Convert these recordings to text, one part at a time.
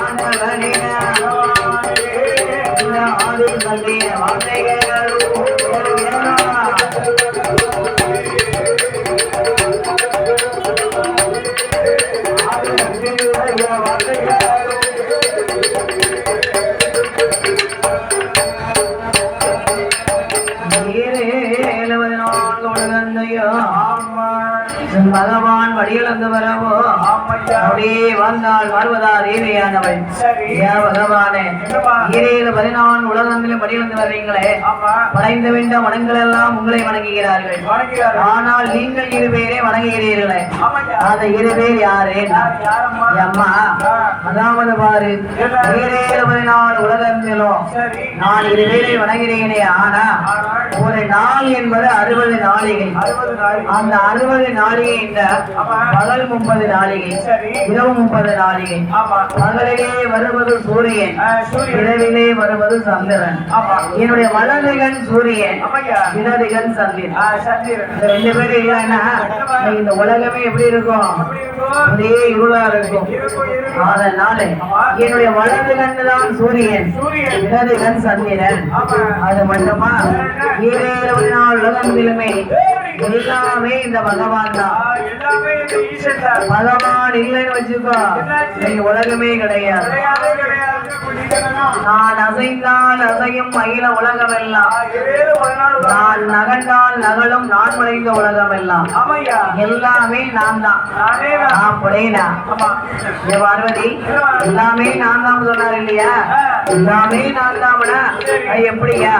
ஆண்டவனே ஆதி சந்திய வார்த்தைகள் kind of பகவானே வர்றீங்களே. வேண்ட வனங்கள் எல்லாம் உங்களை வணங்குகிறார்கள். வணங்குகிறார் ஆனால் நீங்கள் இரு பேரே வணங்குகிறீர்களே. அந்த இரு பேர் யாரு? அம்மா. அதாவது பாரு நான் இரு பேரை வணங்குகிறேனே. ஆனா ஒரு நாள் என்பது அறுபது நாளிகை அந்த அறுபது நாளிகை இந்த பகல் முப்பது நாளிகை இரவு முப்பது நாளிகை ஆமா. பகலிலே வருவது சூரியன் இரவிலே வருவது சந்திரன். என்னுடைய வலதுகன் சூரியன் இடதுகன் சந்திரன். ரெண்டு பேரும் இல்லைன்னா இந்த உலகமே எப்படி இருக்கும்? ஒரே இருளா இருக்கும். அதனால என்னுடைய வலது தான் சூரியன் சூரியன். இடது கண் சந்திரன் அது மட்டுமா? இருபது நாள் உலகத்திலுமே எல்லாமே இந்த பகவான் தான். பகவான் இல்லைன்னு வச்சுக்கோ. இன்னைக்கு உலகமே கிடையாது. நான் அசைந்தால் அசையும் அகில உலகம் எல்லாம். நான் நகர்ந்தால் நகலும் நான் விளைந்த உலகம் எல்லாம் எல்லாமே நான் தான். அப்படின்னா பார்வதி எல்லாமே நான் தான் சொன்னார் இல்லையா? எல்லாமே நான் எப்படியா?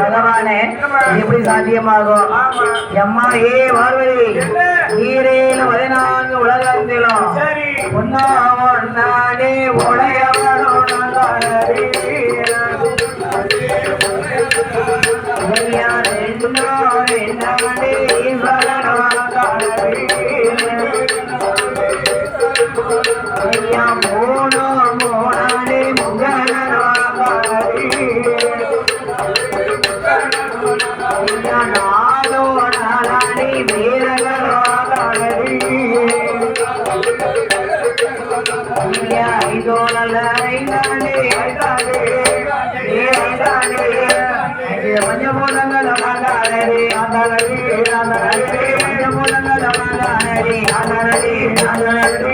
பகவானே எப்படி சாத்தியமாகும்? எம்மா ஏ பார்வதி ஈரேல பதினான்கு உலகத்திலும் சரி. ஒன்னாவன் நானே నది నది నది నది నది నది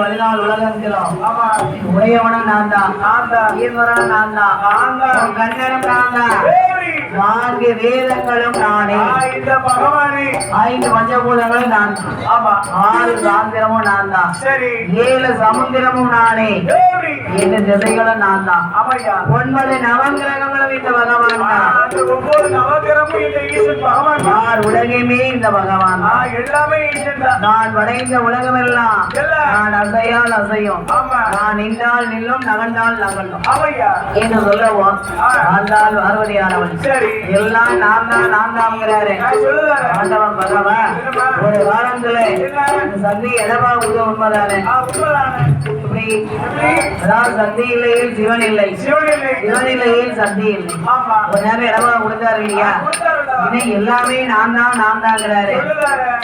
வாழ்நாள் உலகங்கிறோம் உடையவனும் நான் தான் நான் தான் ஈஸ்வரன் நான் தான் கண்ணனும் நான் தான் நான்கு வேதங்களும் நானே. இந்த பகவானே. ஐந்து பஞ்சபூதங்களும் நான். ஆமா. ஆறு சாந்திரமும் நான் தான் சரி. ஏழு சமுத்திரமும் நானே. எட்டு திசைகளும் நான் தான் ஒன்பது நவங்கிரகங்களும் இந்த பகவான் தான். ஒவ்வொரு நவகிரமும் இந்த ஈசன் பகவான். நான் உலகமே இந்த பகவான் எல்லாமே நான் படைந்த உலகமெல்லாம் எல்லாம். நான் அசையால் அசையும். நான் நின்றால் நில்லும் நகர்ந்தால் நகர்ந்தும். என்று சொல்லவும். ஆண்டாள் பார்வதியானவன் சரி எல்லாம் நான் தான் நான் தான்ங்கிறாரு ஆண்டவன் ஒரு இந்த சந்தி இடமா உத உண்மைதானே. எப்படி அதாவது சந்தி இல்லையில் சிவன் இல்லை சிவன் இல்லை சிவன் இல்லையில் சந்தி இல்லை ஒரு நேரம் இடமா கொடுத்தாரு இல்லையா கொடுத்தாருடா. இனி எல்லாமே நான் தான் நான் தாங்கிறாரு.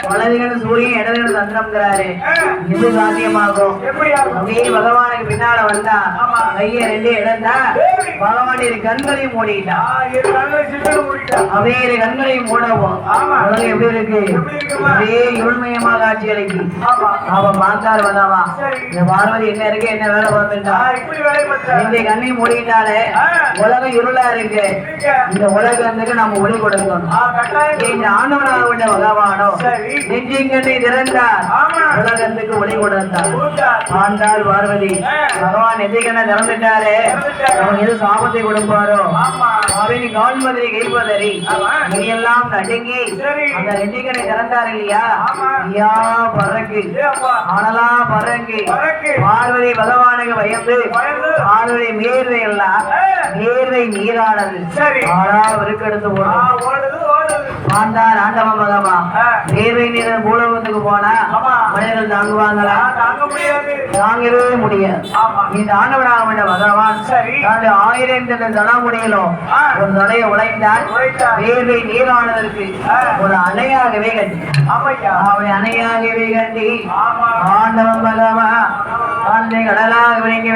வலதுகன் சூரியன் இடதுகன் சந்திரம்ங்கிறாரு இது சாத்தியமாகும்? அப்படியே பகவானுக்கு பின்னால வந்தா. கைய ரெண்டு இடந்தா பகவான் இரு கண்களையும் மூடிட்டான். அப்படியே கண்களையும் மூடவும். உலகம் எப்படி இருக்கு? அப்படியே இருள்மயமா காட்சி அளிக்கு. அவன் பார்த்தாரு வந்தாவா. இந்த பார்வதி இருக்கு என்ன வேலை பார்த்துட்டா. இந்த கண்ணையும் மூடிட்டாலே. உலகம் இருளா இருக்கு. இந்த உலகத்துக்கு நம்ம ஒளி கொடுக்கணும் இந்த ஆண்டவனாக விட்ட பகவானோ சரி. நெஞ்சிங்கனை திறந்தார். உலகத்துக்கு ஒளி கொடுத்தார். ஆண்டாள் பார்வதி. பகவான் நெஞ்சிங்கனை திறந்துட்டாரு. அவன் எது சாபத்தை கொடுப்பாரோ. அவன் கால்மதிரை கைப்பதறி ஆமா. இனியெல்லாம் நடுங்கி. அந்த நெஞ்சிங்கனை திறந்தார் இல்லையா. ஐயா பறக்கு. ஆனலா பறக்கு பறக்கு. பார்வதி பகவானுக்கு பயந்து. பார்வதி மேர்வை எல்லாம் ஆ, மேர்வை நீரானது சரி. ஆனா வெறுக்கெடுத்து ஆ, போடும் ஓடுது, ஓடுது. ஆண்டார் ஆண்டவன் பகவான் ஆ. நேர்வை நீரன் பூலோகத்துக்கு போனா. மனிதர்கள் தாங்குவாங்களா. தாங்கவே முடியாது. இந்த ஆண்டவனாக வேண்ட பகவான் சரி. தன்னுடைய ஆயிரம் தட முடியலும். ஒரு தடையை உழைத்தார். வேர்வை நீரானதற்கு. ஒரு அணையாகவே கட்டி. அவனை அணையாகவே கட்டி. ஆண்டவன் பகவான் அந்த கடலாக விளங்க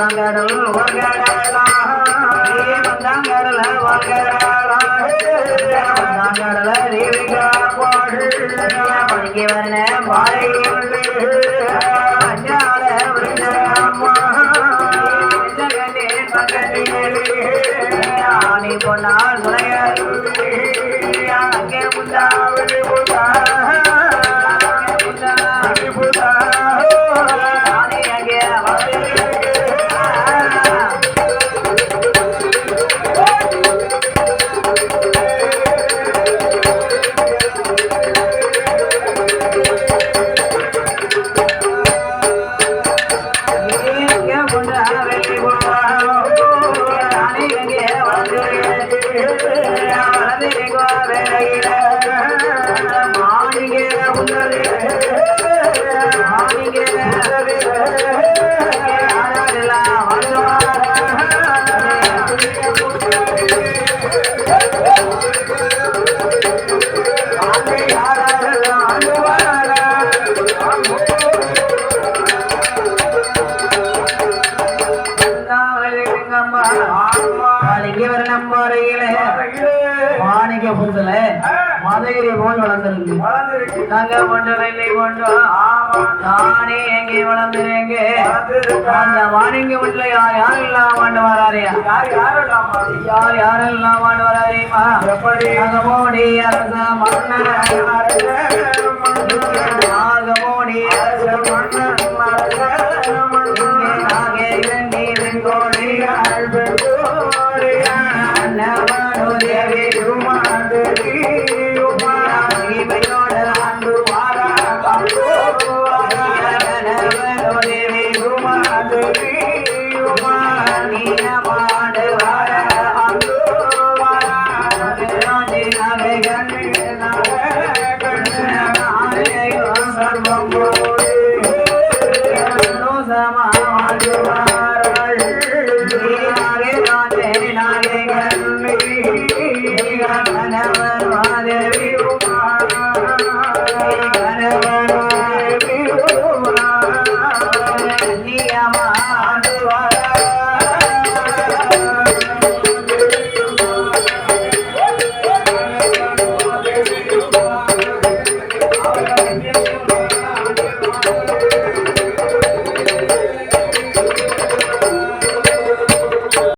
வேண்டும் என்று ஆமா. ஜெகதேவ பொன்னால் அங்கே முந்தாவடி போல் வளர்ந்துருக்கு. வெள்ளி கொண்டு ஆமா. நானே எங்கே வளர்ந்துருங்க. அந்த மாணிக்க வீட்டுல யார் யார் இல்லாம ஆண்டு வராரியா யார் யாரெல்லாம் ஆண்டு வராரியுமா எப்படி? நாகமோடி அரச மன்னர் நாகமோடி அரச மன்னர்